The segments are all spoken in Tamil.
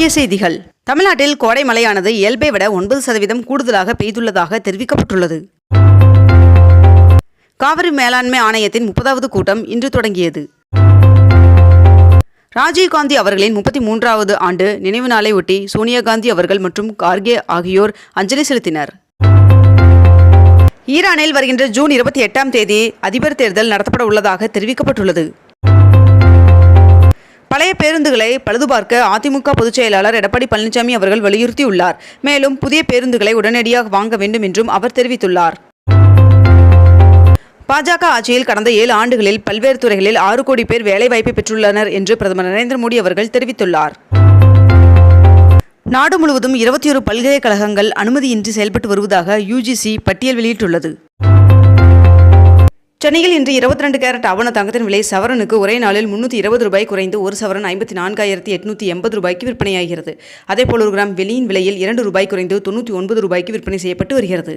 முக்கிய செய்திகள். தமிழ்நாட்டில் கோடை மழையானது இயல்பை விட ஒன்பது சதவீதம் கூடுதலாக பெய்துள்ளதாக தெரிவிக்கப்பட்டுள்ளது. காவிரி மேலாண்மை ஆணையத்தின் முப்பதாவது கூட்டம் இன்று தொடங்கியது. ராஜீவ்காந்தி அவர்களின் முப்பத்தி மூன்றாவது ஆண்டு நினைவு நாளை ஒட்டி சோனியா காந்தி அவர்கள் மற்றும் கார்கே ஆகியோர் அஞ்சலி செலுத்தினர். ஈரானில் வருகின்ற ஜூன் இருபத்தி எட்டாம் தேதி அதிபர் தேர்தல் நடத்தப்பட உள்ளதாக தெரிவிக்கப்பட்டுள்ளது. பழைய பேருந்துகளை பழுதுபார்க்க அதிமுக பொதுச் செயலாளர் எடப்பாடி பழனிசாமி அவர்கள் வலியுறுத்தியுள்ளார். மேலும் புதிய பேருந்துகளை உடனடியாக வாங்க வேண்டும் என்றும் அவர் தெரிவித்துள்ளார். பாஜக ஆட்சியில் கடந்த ஏழு ஆண்டுகளில் பல்வேறு துறைகளில் ஆறு கோடி பேர் வேலைவாய்ப்பை பெற்றுள்ளனர் என்று பிரதமர் நரேந்திர மோடி அவர்கள் தெரிவித்துள்ளார். நாடு முழுவதும் இருபத்தி ஒரு பல்கலைக்கழகங்கள் அனுமதியின்றி செயல்பட்டு வருவதாக யுஜிசி பட்டியல் வெளியிட்டுள்ளது. சென்னையில் இன்று இருபத்தி ரெண்டு கேரட் ஆவண தங்கத்தின் விலை சவரனுக்கு ஒரே நாளில் முன்னூற்றி இருபது ரூபாய் குறைந்து ஒரு சவரன் ஐம்பத்தி நான்காயிரத்தி எட்நூற்றி எண்பது ரூபாய்க்கு விற்பனையாகிறது. அதேபோல் ஒரு கிராம் வெளியின் விலையில் இரண்டு ரூபாய் குறைந்து தொண்ணூற்றி ஒன்பது ரூபாய்க்கு விற்பனை செய்யப்பட்டு வருகிறது.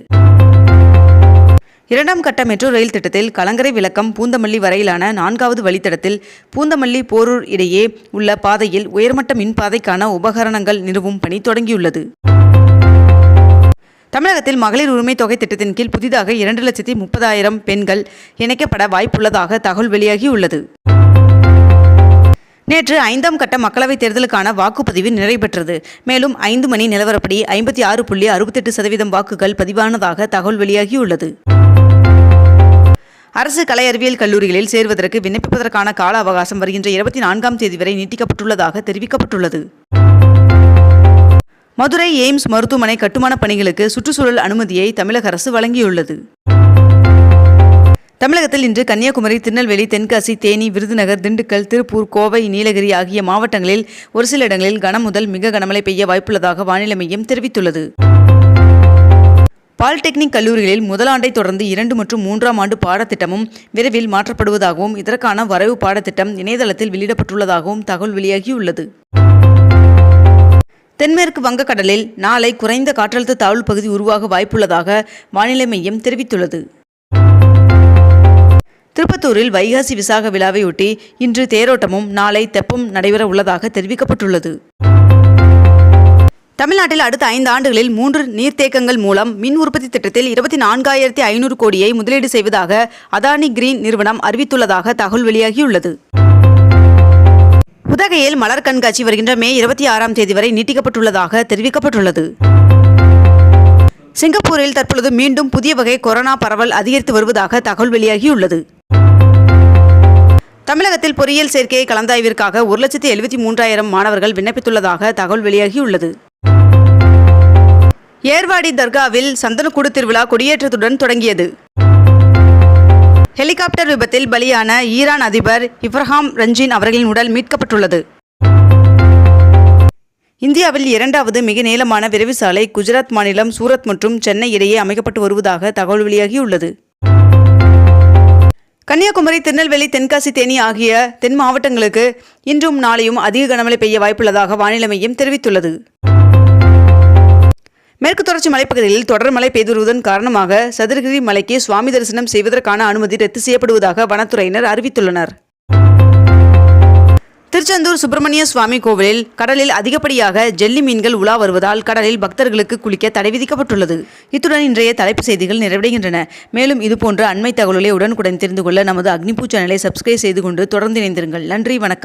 இரண்டாம் கட்ட மெட்ரோ ரயில் திட்டத்தில் கலங்கரை விளக்கம் பூந்தமல்லி வரையிலான நான்காவது வழித்தடத்தில் பூந்தமல்லி போரூர் இடையே உள்ள பாதையில் உயர்மட்ட மின்பாதைக்கான உபகரணங்கள் நிறுவும் பணி தொடங்கியுள்ளது. தமிழகத்தில் மகளிர் உரிமை தொகை திட்டத்தின் கீழ் புதிதாக இரண்டு லட்சத்தி முப்பதாயிரம் பெண்கள் இணைக்கப்பட வாய்ப்புள்ளதாக தகவல் வெளியாகியுள்ளது. நேற்று ஐந்தாம் கட்ட மக்களவைத் தேர்தலுக்கான வாக்குப்பதிவு நிறைவேற்றது. மேலும் ஐந்து மணி நிலவரப்படி ஐம்பத்தி ஆறு புள்ளி அறுபத்தெட்டு சதவீதம் வாக்குகள் பதிவானதாக தகவல் வெளியாகியுள்ளது. அரசு கலை அறிவியல் கல்லூரிகளில் சேர்வதற்கு விண்ணப்பிப்பதற்கான கால அவகாசம் வருகின்ற இருபத்தி நான்காம் தேதி வரை நீட்டிக்கப்பட்டுள்ளதாக தெரிவிக்கப்பட்டுள்ளது. மதுரை எய்ம்ஸ் மருத்துவமனை கட்டுமான பணிகளுக்கு சுற்றுச்சூழல் அனுமதியை தமிழக அரசு வழங்கியுள்ளது. தமிழகத்தில் இன்று கன்னியாகுமரி திருநெல்வேலி தென்காசி தேனி விருதுநகர் திண்டுக்கல் திருப்பூர் கோவை நீலகிரி ஆகிய மாவட்டங்களில் ஒரு சில இடங்களில் கனம் முதல் மிக கனமழை பெய்ய வாய்ப்புள்ளதாக வானிலை மையம் தெரிவித்துள்ளது. பாலிடெக்னிக் கல்லூரிகளில் முதலாண்டை தொடர்ந்து இரண்டு மற்றும் மூன்றாம் ஆண்டு பாடத்திட்டமும் விரைவில் மாற்றப்படுவதாகவும் இதற்கான வரைவு பாடத்திட்டம் இணையதளத்தில் வெளியிடப்பட்டுள்ளதாகவும் தகவல் வெளியாகியுள்ளது. தென்மேற்கு வங்கக்கடலில் நாளை குறைந்த காற்றழுத்த தாழ்வு பகுதி உருவாக வாய்ப்புள்ளதாக வானிலை மையம் தெரிவித்துள்ளது. திருப்பத்தூரில் வைகாசி விசாக விழாவையொட்டி இன்று தேரோட்டமும் நாளை தெப்பம் நடைபெற உள்ளதாக தெரிவிக்கப்பட்டுள்ளது. தமிழ்நாட்டில் அடுத்த ஐந்து ஆண்டுகளில் மூன்று நீர்த்தேக்கங்கள் மூலம் மின் உற்பத்தி திட்டத்தில் இருபத்தி நான்காயிரத்தி ஐநூறு கோடியை முதலீடு செய்வதாக அதானி கிரீன் நிறுவனம் அறிவித்துள்ளதாக தகவல் வெளியாகியுள்ளது. உதகையில் மலர் கண்காட்சி வருகின்ற மே இருபத்தி ஆறாம் தேதி வரை நீட்டிக்கப்பட்டுள்ளதாக தெரிவிக்கப்பட்டுள்ளது. சிங்கப்பூரில் தற்பொழுது மீண்டும் புதிய வகை கொரோனா பரவல் அதிகரித்து வருவதாக தகவல் வெளியாகியுள்ளது. தமிழகத்தில் பொறியியல் சேர்க்கை கலந்தாய்விற்காக ஒரு லட்சத்தி எழுபத்தி மூன்றாயிரம் மாணவர்கள் விண்ணப்பித்துள்ளதாக தகவல் வெளியாகியுள்ளது. ஏர்வாடி தர்காவில் சந்தனக்கூடு திருவிழா கொடியேற்றத்துடன் தொடங்கியது. ஹெலிகாப்டர் விபத்தில் பலியான ஈரான் அதிபர் இப்ரஹாம் ரஞ்சின் அவர்களின் உடல் மீட்கப்பட்டுள்ளது. இந்தியாவில் இரண்டாவது மிக நீளமான விரைவு சாலை குஜராத் மாநிலம் சூரத் மற்றும் சென்னை இடையே அமைக்கப்பட்டு வருவதாக தகவல் வெளியாகியுள்ளது. கன்னியாகுமரி திருநெல்வேலி தென்காசி தேனி ஆகிய தென் மாவட்டங்களுக்கு இன்றும் நாளையும் அதிக கனமழை பெய்ய வாய்ப்புள்ளதாக வானிலை மையம் தெரிவித்துள்ளது. மேற்கு தொடர்ச்சி மலைப்பகுதியில் தொடர் மழை பெய்து வருவதன் காரணமாக சதுரகிரி மலைக்கு சுவாமி தரிசனம் செய்வதற்கான அனுமதி ரத்து செய்யப்படுவதாக வனத்துறையினர் அறிவித்துள்ளனர். திருச்செந்தூர் சுப்பிரமணிய சுவாமி கோவிலில் கடலில் அதிகப்படியாக ஜெல்லி மீன்கள் உலா வருவதால் கடலில் பக்தர்களுக்கு குளிக்க தடை விதிக்கப்பட்டுள்ளது. இத்துடன் இன்றைய தலைப்பு செய்திகள் நிறைவடைகின்றன. மேலும் இதுபோன்ற அண்மை தகவல்களை உடனுக்குடன் தெரிந்து கொள்ள நமது அக்னிபூ சேனலை சப்ஸ்கிரைப் செய்து கொண்டு தொடர்ந்து இணைந்திருங்கள். நன்றி வணக்கம்.